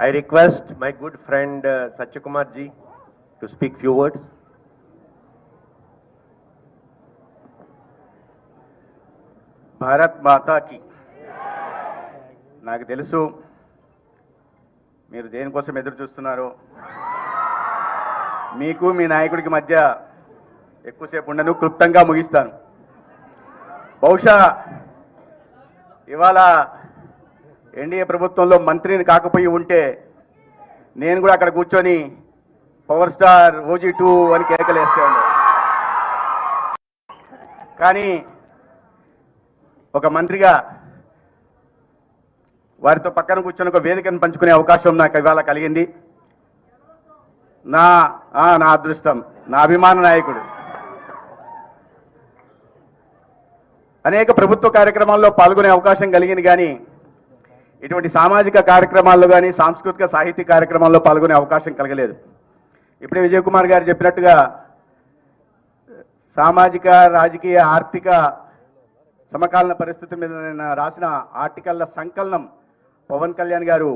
I request my good friend uh, Satyakumar ji to speak few words. Bharat మాతాకి నాకు తెలుసు మీరు దేనికోసం ఎదురు చూస్తున్నారు మీకు మీ నాయకుడికి మధ్య ఎక్కువసేపు ఉండను క్లుప్తంగా ముగిస్తాను బహుశా ఇవాళ ఎన్డీఏ ప్రభుత్వంలో మంత్రిని కాకపోయి ఉంటే నేను కూడా అక్కడ కూర్చొని పవర్ స్టార్ ఓజీ టూ అని కేకలేస్తే కానీ ఒక మంత్రిగా వారితో పక్కన కూర్చొని ఒక వేదికను పంచుకునే అవకాశం నాకు ఇవాళ కలిగింది. నా నా అదృష్టం నా అభిమాన నాయకుడు. అనేక ప్రభుత్వ కార్యక్రమాల్లో పాల్గొనే అవకాశం కలిగింది కానీ ఇటువంటి సామాజిక కార్యక్రమాల్లో కానీ సాంస్కృతిక సాహిత్య కార్యక్రమాల్లో పాల్గొనే అవకాశం కలగలేదు. ఇప్పుడే విజయ్ కుమార్ గారు చెప్పినట్టుగా సామాజిక రాజకీయ ఆర్థిక సమకాలీన పరిస్థితి మీద నేను రాసిన ఆర్టికల్ల సంకలనం పవన్ కళ్యాణ్ గారు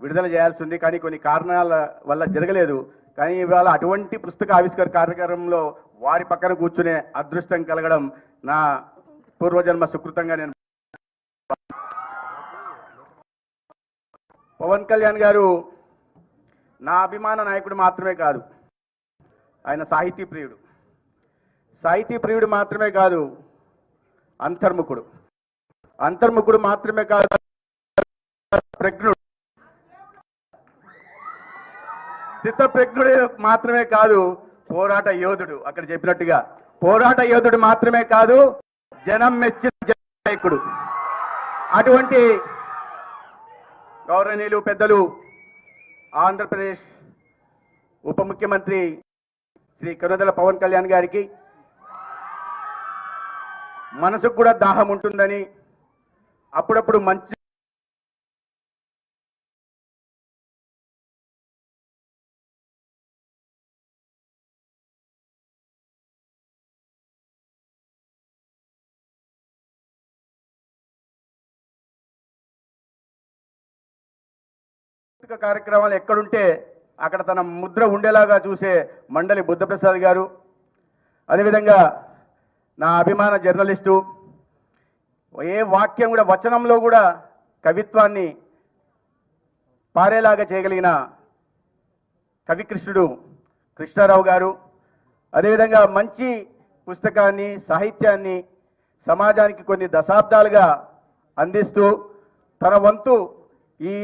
విడుదల చేయాల్సి ఉంది. కానీ కొన్ని కారణాల వల్ల జరగలేదు. కానీ ఇవాళ అటువంటి పుస్తక ఆవిష్కరణ కార్యక్రమంలో వారి పక్కన కూర్చునే అదృష్టం కలగడం నా పూర్వజన్మ సుకృతంగా నేను పవన్ కళ్యాణ్ గారు నా అభిమాన నాయకుడు మాత్రమే కాదు ఆయన సాహితీ ప్రియుడు. సాహితీ ప్రియుడు మాత్రమే కాదు అంతర్ముఖుడు. అంతర్ముఖుడు మాత్రమే కాదు ప్రజ్ఞుడు. స్థిత ప్రజ్ఞుడు మాత్రమే కాదు పోరాట యోధుడు. అక్కడ చెప్పినట్టుగా పోరాట యోధుడు మాత్రమే కాదు జనం మెచ్చిన జన నాయకుడు. అటువంటి గౌరవనీయులు పెద్దలు ఆంధ్రప్రదేశ్ ఉప ముఖ్యమంత్రి శ్రీ కరుదల పవన్ కళ్యాణ్ గారికి మనసుకు కూడా దాహం ఉంటుందని అప్పుడప్పుడు మంచి కార్యక్రమాలు ఎక్కడుంటే అక్కడ తన ముద్ర ఉండేలాగా చూసే మండలి బుద్ధప్రసాద్ గారు. అదేవిధంగా నా అభిమాన జర్నలిస్టు ఏ వాక్యం కూడా వచనంలో కూడా కవిత్వాన్ని పారేలాగా చేయగలిగిన కవికృష్ణుడు కృష్ణారావు గారు. అదేవిధంగా మంచి పుస్తకాన్ని సాహిత్యాన్ని సమాజానికి కొన్ని దశాబ్దాలుగా అందిస్తూ తన వంతు ఈ